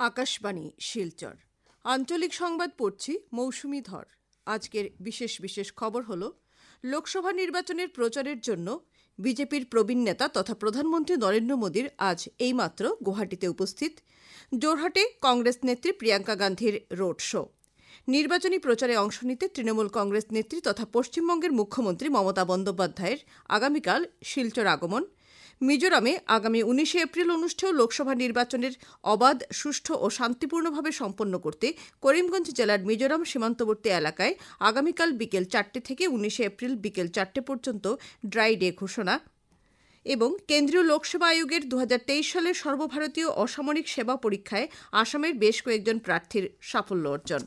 আকাশবাণী, শিলচর। আঞ্চলিক সংবাদ পড়ছি মৌসুমি ধর। আজকের বিশেষ বিশেষ খবর হল, লোকসভা নির্বাচনের প্রচারের জন্য বিজেপির প্রবীণ নেতা তথা প্রধানমন্ত্রী নরেন্দ্র মোদীর আজ এইমাত্র গুয়াহাটিতে উপস্থিত। জোরহাটে কংগ্রেস নেত্রী প্রিয়াঙ্কা গান্ধীর রোড শো। নির্বাচনী প্রচারে অংশ নিতে তৃণমূল কংগ্রেস নেত্রী তথা পশ্চিমবঙ্গের মুখ্যমন্ত্রী মমতা বন্দ্যোপাধ্যায়ের আগামীকাল শিলচর আগমন। মিজোরামে আগামী উনিশে এপ্রিল অনুষ্ঠেয় লোকসভা নির্বাচনের অবাধ, সুষ্ঠু ও শান্তিপূর্ণভাবে সম্পন্ন করতে করিমগঞ্জ জেলার মিজোরাম সীমান্তবর্তী এলাকায় আগামীকাল বিকেল চারটে থেকে উনিশে এপ্রিল বিকেল চারটে পর্যন্ত ড্রাই ডে ঘোষণা এবং কেন্দ্রীয় লোকসেবা আয়োগের দু হাজার তেইশ সালের সর্বভারতীয় অসামরিক সেবা পরীক্ষায় আসামের বেশ কয়েকজন প্রার্থীর সাফল্য অর্জন।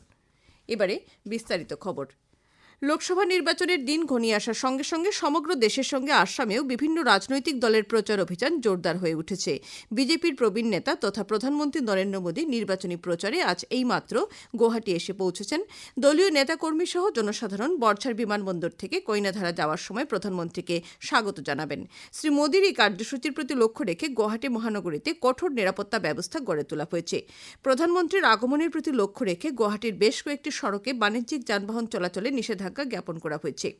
এবারে বিস্তারিত খবর। লোকসভা নির্বাচনের দিন ঘনিয়ে আসার সঙ্গে সঙ্গে সমগ্র দেশের সঙ্গে আসামেও বিভিন্ন রাজনৈতিক দলের প্রচার অভিযান জোরদার হয়ে উঠেছে। বিজেপির প্রবীণ নেতা তথা প্রধানমন্ত্রী নরেন্দ্র মোদী নির্বাচনী প্রচারে আজ এইমাত্র গুয়াহাটি এসে পৌঁছেছেন। দলীয় নেতাকর্মী সহ জনসাধারণ বর্ষার বিমানবন্দর থেকে কইনাধারা যাওয়ার সময় প্রধানমন্ত্রীকে স্বাগত জানাবেন। শ্রী মোদীর এই কার্যসূচির প্রতি লক্ষ্য রেখে গুয়াহাটি মহানগরীতে কঠোর নিরাপত্তা ব্যবস্থা গড়ে তোলা হয়েছে। প্রধানমন্ত্রীর আগমনের প্রতি লক্ষ্য রেখে গুয়াহাটির বেশ কয়েকটি সড়কে বাণিজ্যিক যানবাহন চলাচলে নিষেধাজ্ঞা জ্ঞাপন করা হয়েছে।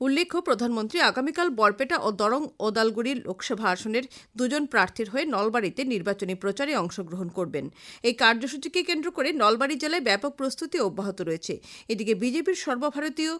উল্লেখ্য, প্রধানমন্ত্রী আগামীকাল বরপেটা ও দরং ওদালগুড়ি লোকসভা আসনের দুজন প্রার্থীর হয়ে নলবাড়িতে নির্বাচনী প্রচারে অংশগ্রহণ করবেন। এই কার্যসূচিকে কেন্দ্র করে নলবাড়ি জেলায় ব্যাপক প্রস্তুতি অব্যাহত রয়েছে। এদিকে বিজেপির সর্বভারতীয়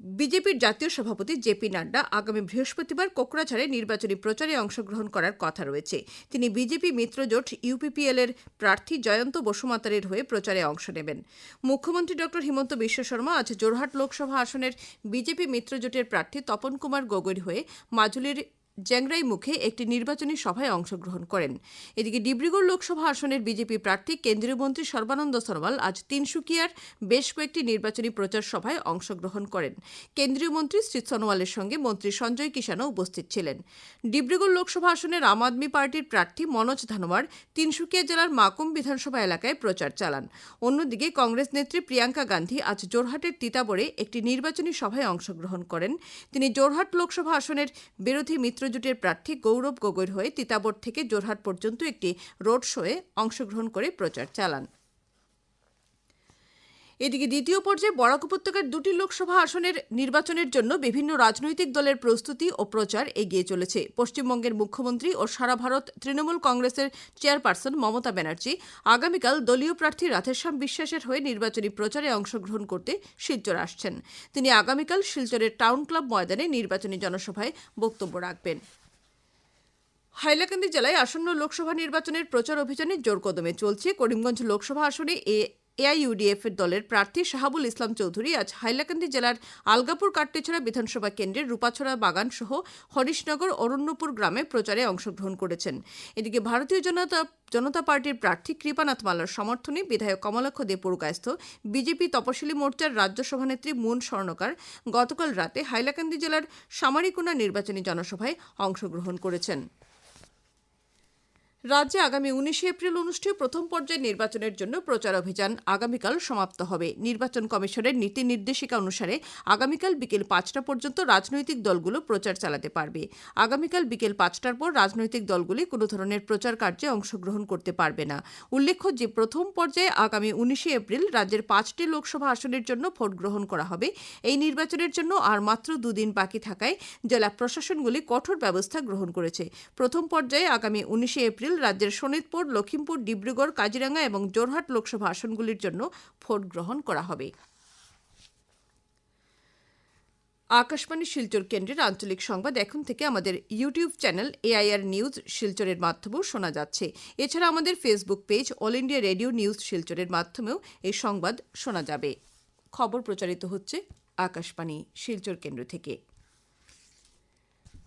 বিজেপির জাতীয় সভাপতি জেপি নাড্ডা আগামী বৃহস্পতিবার কোকরাঝাড়ে নির্বাচনী প্রচারে অংশগ্রহণ করার কথা রয়েছে। তিনি বিজেপি মিত্রজোট ইউপিপিএল এর প্রার্থী জয়ন্ত বসুমাতারের হয়ে প্রচারে অংশ নেবেন। মুখ্যমন্ত্রী ড হিমন্ত বিশ্ব শর্মা আজ জোরহাট লোকসভা আসনের বিজেপি মিত্রজোটের প্রার্থী তপন কুমার গগৈর হয়ে মাজুলির জ্যাংরাই মুখে একটি নির্বাচনী সভায় অংশগ্রহণ করেন। এদিকে ডিব্রুগড় লোকসভা আসনের বিজেপি প্রার্থী কেন্দ্রীয় মন্ত্রী সর্বানন্দ সনোয়াল আজ তিনসুকিয়ার বেশ কয়েকটি নির্বাচনী প্রচার সভায় অংশগ্রহণ করেন। কেন্দ্রীয় মন্ত্রী শ্রী সনোয়ালের সঙ্গে মন্ত্রী সঞ্জয় কিষানও উপস্থিত ছিলেন। ডিব্রুগড় লোকসভা আসনের আম আদমি পার্টির প্রার্থী মনোজ ধানোয়ার তিনসুকিয়া জেলার মাকুম বিধানসভা এলাকায় প্রচার চালান। অন্যদিকে কংগ্রেস নেত্রী প্রিয়াঙ্কা গান্ধী আজ জোরহাটের তিতাবরে একটি নির্বাচনী সভায় অংশগ্রহণ করেন। তিনি জোরহাট লোকসভা আসনের বিরোধী মিত্রজোটের প্রার্থী গৌরব গগৈর হয়ে তিতাবর থেকে জোরহাট পর্যন্ত একটি রোড শোয়ে অংশগ্রহণ করে প্রচার চালান। এদিকে দ্বিতীয় পর্যায়ে বরাক উপত্যকার দুটি লোকসভা আসনের নির্বাচনের জন্য বিভিন্ন রাজনৈতিক দলের প্রস্তুতি ও প্রচার এগিয়ে চলেছে। পশ্চিমবঙ্গের মুখ্যমন্ত্রী ও সারা ভারত তৃণমূল কংগ্রেসের চেয়ারপারসন মমতা ব্যানার্জি আগামীকাল দলীয় প্রার্থী রাধেশ্যাম বিশ্বাসের হয়ে নির্বাচনী প্রচারে অংশগ্রহণ করতে শিলচর আসছেন। তিনি আগামীকাল শিলচরের টাউন ক্লাব ময়দানে নির্বাচনী জনসভায় বক্তব্য রাখবেন। হাইলাকান্দি জেলায় আসন্ন লোকসভা নির্বাচনের প্রচার অভিযানে জোর কদমে চলছে। করিমগঞ্জ লোকসভা আসনে এ এআইইউডিএফ এর দলের প্রার্থী শাহাবুল ইসলাম চৌধুরী আজ হাইলাকান্দি জেলার আলগাপুর কাট্টেছড়া বিধানসভা কেন্দ্রের রূপাছড়া বাগান সহ হরিশনগর অরণ্যপুর গ্রামে প্রচারে অংশগ্রহণ করেছেন। এদিকে ভারতীয় জনতা জনতা পার্টির প্রার্থী কৃপানাথ মালার সমর্থনে বিধায়ক কমলাক্ষ দে পুরকায়স্থ, বিজেপি তপশিলি মোর্চার রাজ্য সভানেত্রী মুন স্বর্ণকার গতকাল রাতে হাইলাকান্দি জেলার সামারিকোনা নির্বাচনী জনসভায় অংশগ্রহণ করেছেন। রাজ্যে আগামী উনিশে এপ্রিল অনুষ্ঠেয় প্রথম পর্যায়ে নির্বাচনের জন্য প্রচার অভিযান আগামীকাল সমাপ্ত হবে। নির্বাচন কমিশনের নীতি নির্দেশিকা অনুসারে আগামীকাল বিকেল পাঁচটা পর্যন্ত রাজনৈতিক দলগুলো প্রচার চালাতে পারবে। আগামীকাল বিকেল পাঁচটার পর রাজনৈতিক দলগুলি কোনো ধরনের প্রচার কার্যে অংশগ্রহণ করতে পারবে না। উল্লেখ্য যে, প্রথম পর্যায়ে আগামী উনিশে এপ্রিল রাজ্যের পাঁচটি লোকসভা আসনের জন্য ভোট গ্রহণ করা হবে। এই নির্বাচনের জন্য আর মাত্র দুদিন বাকি থাকায় জেলা প্রশাসনগুলি কঠোর ব্যবস্থা গ্রহণ করেছে। প্রথম পর্যায়ে আগামী উনিশে এপ্রিল রাজ্যের শোনিতপুর লখিমপুর ডিব্রুগড়, কাজিরাঙ্গা এবং জোরহাট লোকসভা আসনগুলির জন্য ভোট গ্রহণ করা হবে। আকাশবাণী শিলচর কেন্দ্রের আঞ্চলিক সংবাদ এখন থেকে আমাদের ইউটিউব চ্যানেল এআইআর নিউজ শিলচরের মাধ্যমেও শোনা যাচ্ছে। এছাড়া আমাদের Facebook page all India radio news শিলচরের মাধ্যমেও এই সংবাদ শোনা যাবে। খবর প্রচারিত হচ্ছে আকাশবাণী শিলচর কেন্দ্র থেকে।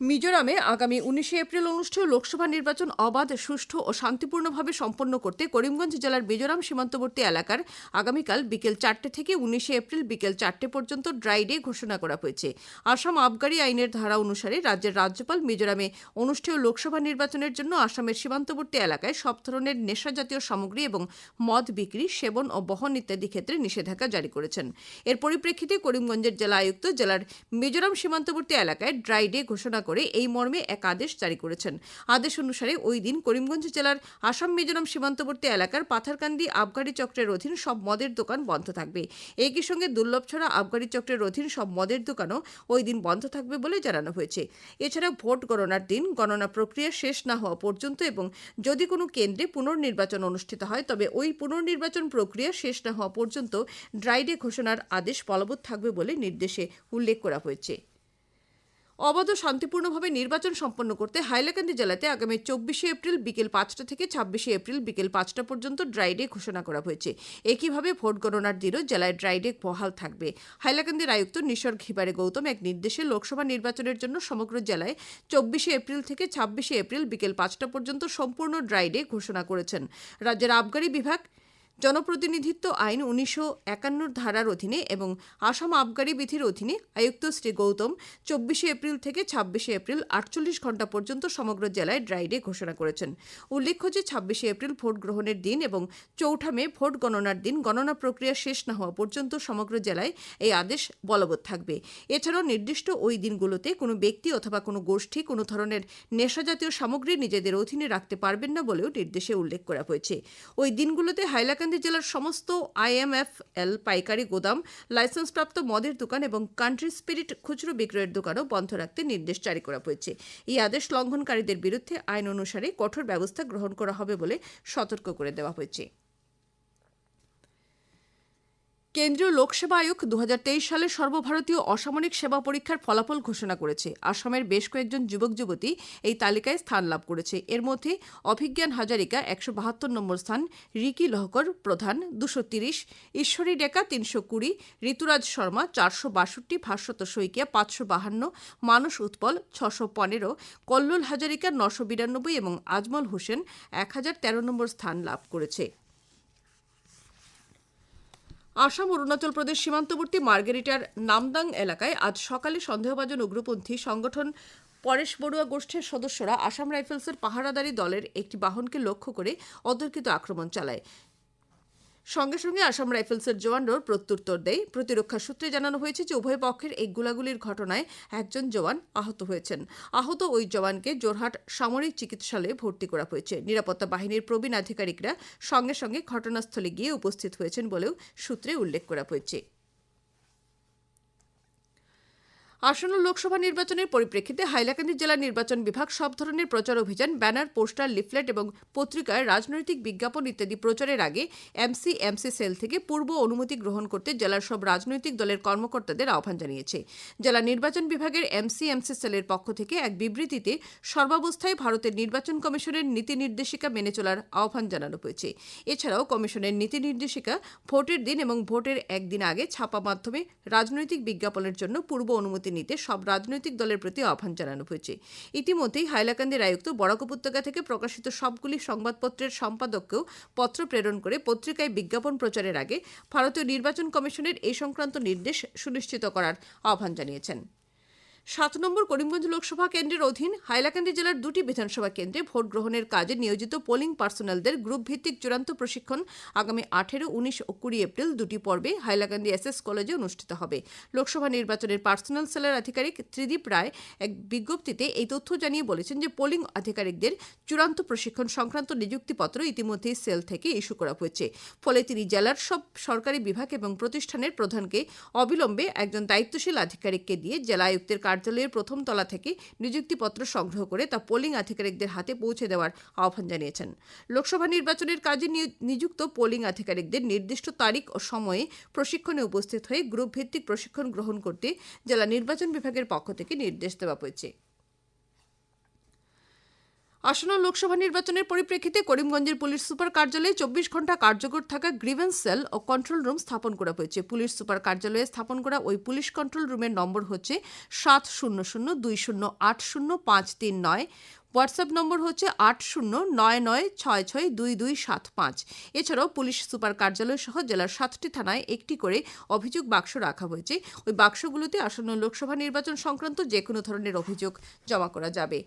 মিজোরামে আগামী উনিশে এপ্রিল অনুষ্ঠেয় লোকসভা নির্বাচন অবাধ, সুষ্ঠু ও শান্তিপূর্ণভাবে সম্পন্ন করতে করিমগঞ্জ জেলার মিজোরাম সীমান্তবর্তী এলাকার আগামীকাল বিকেল চারটে থেকে উনিশে এপ্রিল বিকেল চারটে পর্যন্ত ড্রাই ডে ঘোষণা করা হয়েছে। আসাম আবগারি আইনের ধারা অনুসারে রাজ্যের রাজ্যপাল মিজোরামে অনুষ্ঠেয় লোকসভা নির্বাচনের জন্য আসামের সীমান্তবর্তী এলাকায় সব ধরনের নেশাজাতীয় সামগ্রী এবং মদ বিক্রি, সেবন ও বহন ইত্যাদি ক্ষেত্রে নিষেধাজ্ঞা জারি করেছেন। এর পরিপ্রেক্ষিতে করিমগঞ্জের জেলা আয়ুক্ত জেলার মিজোরাম সীমান্তবর্তী এলাকায় ড্রাই ডে ঘোষণা করে এই মর্মে এক আদেশ জারি করেছেন। আদেশ অনুসারে ওই দিন করিমগঞ্জ জেলার আসাম মিজোরাম সীমান্তবর্তী এলাকার পাথারকান্দি আবগারি চক্রের অধীন সব মদের দোকান বন্ধ থাকবে। একই সঙ্গে দুর্লভছড়া আবগারি চক্রের অধীন সব মদের দোকানও ওই দিন বন্ধ থাকবে বলে জানানো হয়েছে। এছাড়া ভোট গণনার দিন গণনা প্রক্রিয়া শেষ না হওয়া পর্যন্ত এবং যদি কোনো কেন্দ্রে পুনর্নির্বাচন অনুষ্ঠিত হয়, তবে ওই পুনর্নির্বাচন প্রক্রিয়া শেষ না হওয়া পর্যন্ত ড্রাইডে ঘোষণার আদেশ বলবৎ থাকবে বলে নির্দেশে উল্লেখ করা হয়েছে। অবাধ শান্তিপূর্ণভাবে নির্বাচন সম্পন্ন করতে হাইলাকান্দি জেলাতে আগামী চব্বিশে এপ্রিল বিকেল পাঁচটা থেকে ছাব্বিশে এপ্রিল বিকেল পাঁচটা পর্যন্ত ড্রাই ডে ঘোষণা করা হয়েছে। একইভাবে ভোট গণনার দিনও জেলায় ড্রাই ডে বহাল থাকবে। হাইলাকান্দির আয়ুক্ত নিসর্গ হিবারে গৌতম এক নির্দেশে লোকসভা নির্বাচনের জন্য সমগ্র জেলায় চব্বিশে এপ্রিল থেকে ছাব্বিশে এপ্রিল বিকেল পাঁচটা পর্যন্ত সম্পূর্ণ ড্রাই ডে ঘোষণা করেছেন। রাজ্যের আবগারি বিভাগ জনপ্রতিনিধিত্ব আইন উনিশশো একান্নর ধারার অধীনে এবং আসাম আবগারি বিধির অধীনে আয়ুক্ত শ্রী গৌতম চব্বিশে এপ্রিল থেকে ছাব্বিশে এপ্রিল আটচল্লিশ ঘণ্টা পর্যন্ত সমগ্র জেলায় ড্রাই ডে ঘোষণা করেছেন। উল্লেখ্য যে ছাব্বিশে এপ্রিল ভোট গ্রহণের দিন এবং চৌঠা মে ভোট গণনার দিন গণনা প্রক্রিয়া শেষ না হওয়া পর্যন্ত সমগ্র জেলায় এই আদেশ বলবৎ থাকবে। এছাড়াও নির্দিষ্ট ওই দিনগুলোতে কোনো ব্যক্তি অথবা কোনো গোষ্ঠী কোনো ধরনের নেশাজাতীয় সামগ্রী নিজেদের অধীনে রাখতে পারবেন না বলেও নির্দেশে উল্লেখ করা হয়েছে। ওই দিনগুলোতে হাইলাকান্দি জেলার সমস্ত আইএমএফএল পাইকারি গোদাম, লাইসেন্সপ্রাপ্ত মদের দোকান এবং কান্ট্রি স্পিরিট খুচরো বিক্রয়ের দোকানও বন্ধ রাখতে নির্দেশ জারি করা হয়েছে। এই আদেশ লঙ্ঘনকারীদের বিরুদ্ধে আইন অনুসারে কঠোর ব্যবস্থা গ্রহণ করা হবে বলে সতর্ক করে দেওয়া হয়েছে। কেন্দ্রীয় লোকসেবা আয়োগ দু হাজার তেইশ সালে সর্বভারতীয় অসামরিক সেবা পরীক্ষার ফলাফল ঘোষণা করেছে। আসামের বেশ কয়েকজন যুবক যুবতী এই তালিকায় স্থান লাভ করেছে। এর মধ্যে অভিজ্ঞান হাজারিকা একশো বাহাত্তর নম্বর স্থান, রিকি লহকর প্রধান দুশো তিরিশ, ঈশ্বরী ডেকা তিনশো কুড়ি, ঋতুরাজ শর্মা চারশো বাষট্টি, ভাস্বত শইকিয়া পাঁচশো বাহান্ন, মানস উৎপল ছশো পনেরো, কল্লোল হাজারিকা নশো বিরানব্বই এবং আজমল হোসেন এক হাজার তেরো নম্বর স্থান লাভ করেছে। আসাম, অরুণাচল প্রদেশ সীমান্তবর্তী মার্গেরিটার নামদাং এলাকায় আজ সকালে সন্দেহভাজন উগ্রপন্থী সংগঠন পরেশ বড়ুয়া গোষ্ঠীর সদস্যরা আসাম রাইফেলসের পাহারাদারি দলের একটি বাহনকে লক্ষ্য করে অতর্কিত আক্রমণ চালায়। সঙ্গে সঙ্গে আসাম রাইফেলসের জওয়ানরাও প্রত্যুত্তর দেয়। প্রতিরক্ষা সূত্রে জানানো হয়েছে যে উভয় পক্ষের এই গোলাগুলির ঘটনায় একজন জওয়ান আহত হয়েছেন। আহত ওই জওয়ানকে জোরহাট সামরিক চিকিৎসালয়ে ভর্তি করা হয়েছে। নিরাপত্তা বাহিনীর প্রবীণ আধিকারিকরা সঙ্গে সঙ্গে ঘটনাস্থলে গিয়ে উপস্থিত হয়েছেন বলেও সূত্রে উল্লেখ করা হয়েছে। আসন্ন লোকসভা নির্বাচনের পরিপ্রেক্ষিতে হাইলাকান্দি জেলা নির্বাচন বিভাগ সব ধরনের প্রচার অভিযান, ব্যানার, পোস্টার, লিফলেট এবং পত্রিকায় রাজনৈতিক বিজ্ঞাপন ইত্যাদি প্রচারের আগে এমসি এমসি সেল থেকে পূর্ব অনুমতি গ্রহণ করতে জেলার সব রাজনৈতিক দলের কর্মকর্তাদের আহ্বান জানিয়েছে। জেলা নির্বাচন বিভাগের এমসি এমসি সেলের পক্ষ থেকে এক বিবৃতিতে সর্বাবস্থায় ভারতের নির্বাচন কমিশনের নীতি নির্দেশিকা মেনে চলার আহ্বান জানানো হয়েছে। এছাড়াও কমিশনের নীতি নির্দেশিকা ভোটের দিন এবং ভোটের একদিন আগে ছাপা মাধ্যমে রাজনৈতিক বিজ্ঞাপনের জন্য পূর্ব অনুমতি নিতে সব রাজনৈতিক দলের প্রতি আহ্বান জানানো হয়েছে। ইতিমধ্যেই হাইলাকান্দির আয়ুক্ত বরাক উপত্যকা থেকে প্রকাশিত সবগুলি সংবাদপত্রের সম্পাদককেও পত্র প্রেরণ করে পত্রিকায় বিজ্ঞাপন প্রচারের আগে ভারতীয় নির্বাচন কমিশনের এ সংক্রান্ত নির্দেশ সুনিশ্চিত করার আহ্বান জানিয়েছেন। সাত নম্বর করিমগঞ্জ লোকসভা কেন্দ্রের অধীন হাইলাকান্দি জেলার দুটি বিধানসভা কেন্দ্রে ভোট গ্রহণের কাজে নিয়োজিত পোলিং পার্সোনালদের গ্রুপ ভিত্তিক চূড়ান্ত প্রশিক্ষণ আগামী আঠেরো, উনিশ ও কুড়ি এপ্রিল দুটি পর্বে হাইলাকান্দি এস এস কলেজে অনুষ্ঠিত হবে। লোকসভা নির্বাচনের পার্সোনাল সেলের আধিকারিক ত্রিদীপ রায় এক বিজ্ঞপ্তিতে এই তথ্য জানিয়ে বলেছেন যে পোলিং আধিকারিকদের চূড়ান্ত প্রশিক্ষণ সংক্রান্ত নিযুক্তিপত্র ইতিমধ্যেই সেল থেকে ইস্যু করা হয়েছে। ফলে তিনি জেলার সব সরকারি বিভাগ এবং প্রতিষ্ঠানের প্রধানকে অবিলম্বে একজন দায়িত্বশীল আধিকারিককে দিয়ে জেলা আয়ুক্তের কার্যালয়ের প্রথম তলা থেকে নিযুক্তিপত্র সংগ্রহ করে তা পোলিং আধিকারিকদের হাতে পৌঁছে দেওয়ার আহ্বান জানিয়েছেন। লোকসভা নির্বাচনের কাজে নিযুক্ত পোলিং আধিকারিকদের নির্দিষ্ট তারিখ ও সময়ে প্রশিক্ষণে উপস্থিত হয়ে গ্রুপ ভিত্তিক প্রশিক্ষণ গ্রহণ করতে জেলা নির্বাচন বিভাগের পক্ষ থেকে নির্দেশ দেওয়া হয়েছে। আসন্ন লোকসভা নির্বাচনের পরিপ্রেক্ষিতে করিমগঞ্জের পুলিশ সুপার কার্যালয়ে চব্বিশ ঘণ্টা কার্যকর থাকা গ্রিভেন্স সেল ও কন্ট্রোল রুম স্থাপন করা হয়েছে। পুলিশ সুপার কার্যালয়ে স্থাপন করা ওই পুলিশ কন্ট্রোল রুমের নম্বর হচ্ছে সাত শূন্য শূন্য দুই শূন্য আট শূন্য পাঁচ তিন নয়। হোয়াটসঅ্যাপ নম্বর হচ্ছে আট শূন্য নয় নয় ছয় ছয় দুই দুই সাত পাঁচ। এছাড়াও পুলিশ সুপার কার্যালয় সহ জেলার সাতটি থানায় একটি করে অভিযোগ বাক্স রাখা হয়েছে। ওই বাক্সগুলোতে আসন্ন লোকসভা নির্বাচন সংক্রান্ত যে কোনো ধরনের অভিযোগ জমা করা যাবে।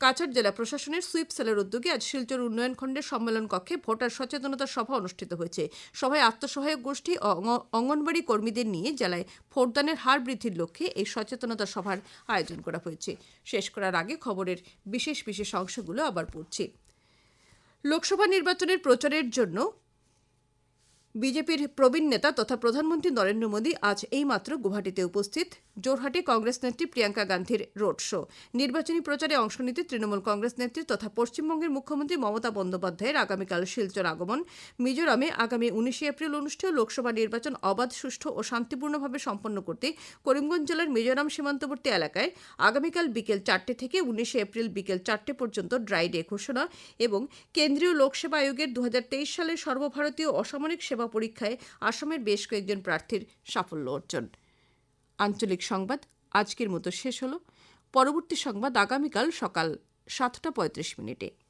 কাছাড় জেলা প্রশাসনের সুইপ সেলের উদ্যোগে আজ শিলচর উন্নয়ন খণ্ডের সম্মেলন কক্ষে ভোটার সচেতনতা সভা অনুষ্ঠিত হয়েছে। সভায় আত্মসহায়ক গোষ্ঠী ও অঙ্গনবাড়ি কর্মীদের নিয়ে জেলায় ভোটদানের হার বৃদ্ধির লক্ষ্যে এই সচেতনতা সভার আয়োজন করা হয়েছে। শেষ করার আগে খবরের বিশেষ বিশেষ অংশগুলো আবার পড়ছি। লোকসভা নির্বাচনের প্রচারের জন্য বিজেপির প্রবীণ নেতা তথা প্রধানমন্ত্রী নরেন্দ্র মোদী আজ এইমাত্র গুয়াহাটিতে উপস্থিত। জোরহাটে কংগ্রেস নেত্রী প্রিয়াঙ্কা গান্ধীর রোড শো। নির্বাচনী প্রচারে অংশ নিতে তৃণমূল কংগ্রেস নেত্রী তথা পশ্চিমবঙ্গের মুখ্যমন্ত্রী মমতা বন্দ্যোপাধ্যায়ের আগামীকাল শিলচর আগমন। মিজোরামে আগামী উনিশে এপ্রিল অনুষ্ঠেয় লোকসভা নির্বাচন অবাধ, সুষ্ঠু ও শান্তিপূর্ণভাবে সম্পন্ন করতে করিমগঞ্জ জেলার মিজোরাম সীমান্তবর্তী এলাকায় আগামীকাল বিকেল চারটে থেকে উনিশে এপ্রিল বিকেল চারটে পর্যন্ত ড্রাই ডে ঘোষণা এবং কেন্দ্রীয় লোকসেবা আয়োগের দু হাজার তেইশ সালের সর্বভারতীয় অসামরিক সেবা পরীক্ষায় আসামের বেশ কয়েকজন প্রার্থীর সাফল্য অর্জন। আঞ্চলিক সংবাদ আজকের মতো শেষ হলো। পরবর্তী সংবাদ আগামীকাল সকাল সাতটা পঁয়ত্রিশ মিনিটে।